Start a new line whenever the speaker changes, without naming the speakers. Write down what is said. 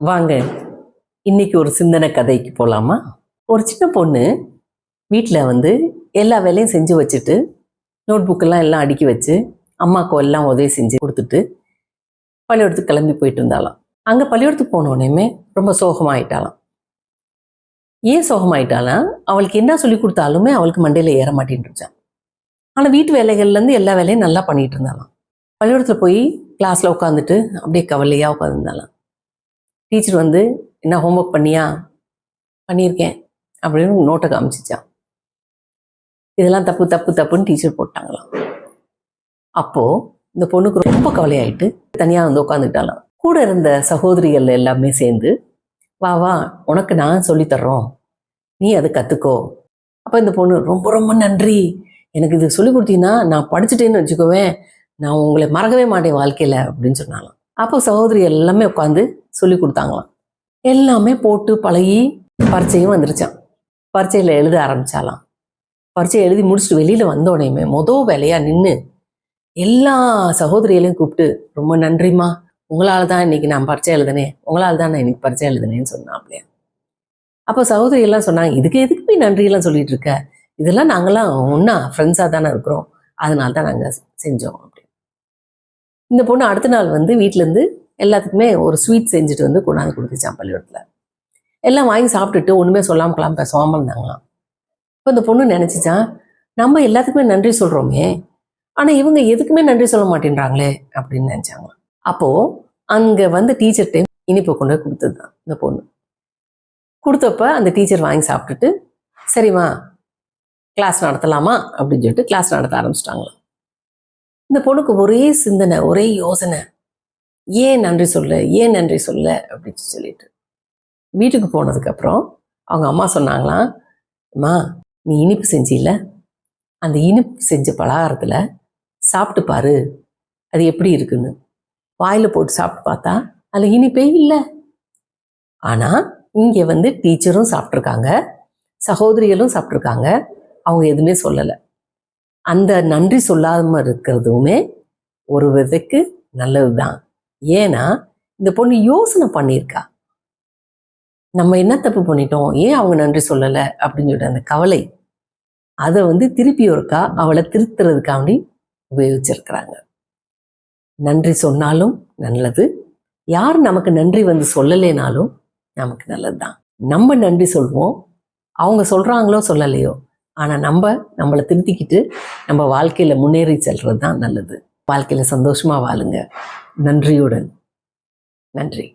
வாங்க இன்னைக்கு ஒரு சிந்தனை கதைக்கு போகலாமா ஒரு சின்ன பொண்ணு வீட்டில் வந்து எல்லா வேலையும் செஞ்சு வச்சுட்டு நோட் புக்கெல்லாம் எல்லாம் அடுக்கி வச்சு அம்மாவுக்கு எல்லாம் உதவி செஞ்சு கொடுத்துட்டு பள்ளிக்கூடத்துக்கு கிளம்பி போயிட்டு இருந்தாலாம் அங்கே பள்ளிக்கூடத்துக்கு போனோடனேமே ரொம்ப சோகமாயிட்டாலாம் ஏன் சோகமாயிட்டாலாம் அவளுக்கு என்ன சொல்லி கொடுத்தாலுமே அவளுக்கு மண்டையில் ஏற மாட்டேன்ருச்சான் ஆனால் வீட்டு வேலைகள்லேருந்து எல்லா வேலையும் நல்லா பண்ணிகிட்டு இருந்தாலாம் பள்ளிக்கூடத்தில் போய் கிளாஸில் உட்காந்துட்டு அப்படியே கவலையாக உட்காந்துருந்தாலாம் டீச்சர் வந்து என்ன ஹோம்ஒர்க் பண்ணியா? பண்ணியிருக்கேன். அப்படின்னு நோட்டை காமிச்சிச்சான் இதெல்லாம் தப்பு தப்பு தப்புன்னு டீச்சர் போட்டாங்களாம். அப்போது இந்த பொண்ணுக்கு ரொம்ப கவலையாயிட்டு தனியாக வந்து உட்காந்துக்கிட்டாலாம் கூட இருந்த சகோதரிகள் எல்லாமே சேர்ந்து வா வா உனக்கு நான் சொல்லித் தர்றோம் நீ அதை கற்றுக்கோ அப்போ இந்த பொண்ணு ரொம்ப ரொம்ப நன்றி. எனக்கு இது சொல்லி கொடுத்தீங்கன்னா நான் படிச்சுட்டேன்னு வச்சுக்கோவேன். நான் உங்களை மறக்கவே மாட்டேன் வாழ்க்கையில். அப்படின்னு சொன்னாலாம் அப்போ சகோதரி எல்லாமே உட்காந்து சொல்லி கொடுத்தாங்களாம். எல்லாமே போட்டு பழகி பரீட்சையும் வந்துருச்சான் பரீட்சையில் எழுத ஆரம்பிச்சாலாம் பரீட்சை எழுதி முடிச்சுட்டு வெளியில் வந்த உடனேயுமே மொதல் வேலையாக நின்று எல்லா சகோதரிகளையும் கூப்பிட்டு ரொம்ப நன்றிம்மா. உங்களால் தான் இன்னைக்கு நான் பரீட்சை எழுதினேன். உங்களால் தான் நான் இன்னைக்கு பரீட்சை எழுதினேன்னு அப்படியே அப்போ சகோதரி எல்லாம் சொன்னாங்க இதுக்கு எதுக்கு போய் நன்றியெல்லாம் சொல்லிட்டு இருக்க? இதெல்லாம் நாங்களாம் ஒன்றா ஃப்ரெண்ட்ஸாக தானே இருக்கிறோம். அதனால தான் நாங்கள் செஞ்சோம் அப்படி இந்த பொண்ணு அடுத்த நாள் வந்து வீட்டிலேருந்து எல்லாத்துக்குமே ஒரு ஸ்வீட் செஞ்சுட்டு வந்து கொண்டாந்து கொடுத்துச்சான் பள்ளிக்கூடத்தில். எல்லாம் வாங்கி சாப்பிட்டுட்டு ஒன்றுமே சொல்லாமல் கிளாம பேசாமல் இருந்தாங்களாம் இப்போ இந்த பொண்ணு நினச்சிச்சான் நம்ம எல்லாத்துக்குமே நன்றி சொல்கிறோமே ஆனால் இவங்க எதுக்குமே நன்றி சொல்ல மாட்டேன்றாங்களே அப்படின்னு நினச்சாங்க அப்போது அங்கே வந்து டீச்சர்கிட்ட இனிப்பை கொண்டு போய் கொடுத்தது தான் இந்த பொண்ணு. கொடுத்தப்ப அந்த டீச்சர் வாங்கி சாப்பிட்டுட்டு சரிம்மா கிளாஸ் நடத்தலாமா அப்படின்னு சொல்லிட்டு கிளாஸ் நடத்த ஆரம்பிச்சிட்டாங்களாம். இந்த பொண்ணுக்கு ஒரே சிந்தனை ஒரே யோசனை. ஏன் நன்றி சொல்ல? ஏன் நன்றி சொல்ல? அப்படின்னு சொல்லிட்டு. வீட்டுக்கு போனதுக்கப்புறம் அவங்க அம்மா சொன்னாங்களாம் அம்மா நீ இனிப்பு செஞ்சில அந்த இனிப்பு செஞ்ச பலகாரத்தில் சாப்பிட்டு பாரு. அது எப்படி இருக்குன்னு. வாயில் போட்டு சாப்பிட்டு பார்த்தா அதில் இனிப்பே இல்லை. ஆனால் இங்கே வந்து டீச்சரும் சாப்பிட்ருக்காங்க சகோதரிகளும் சாப்பிட்ருக்காங்க அவங்க எதுவுமே சொல்லலை. அந்த நன்றி சொல்லாமல் இருக்கிறதுமே ஒரு விதைக்கு நல்லது தான் ஏன்னா இந்த பொண்ணு யோசனை பண்ணியிருக்கா. நம்ம என்ன தப்பு பண்ணிட்டோம்? ஏன் அவங்க நன்றி சொல்லலை? அப்படின்னு சொல்லிட்டு அந்த கவலை. அதை வந்து திருப்பி ஒருக்கா அவளை திருத்துறதுக்காண்டி உபயோகிச்சிருக்கிறாங்க. நன்றி சொன்னாலும் நல்லது. யார் நமக்கு நன்றி வந்து சொல்லலைனாலும் நமக்கு நல்லது தான் நம்ம நன்றி சொல்வோம். அவங்க சொல்கிறாங்களோ சொல்லலையோ ஆனால் நம்ம நம்மளை திருத்திக்கிட்டு நம்ம வாழ்க்கையில் முன்னேறி செல்வது தான் நல்லது. வாழ்க்கையில் சந்தோஷமாக வாழுங்க. நன்றியுடன். நன்றி.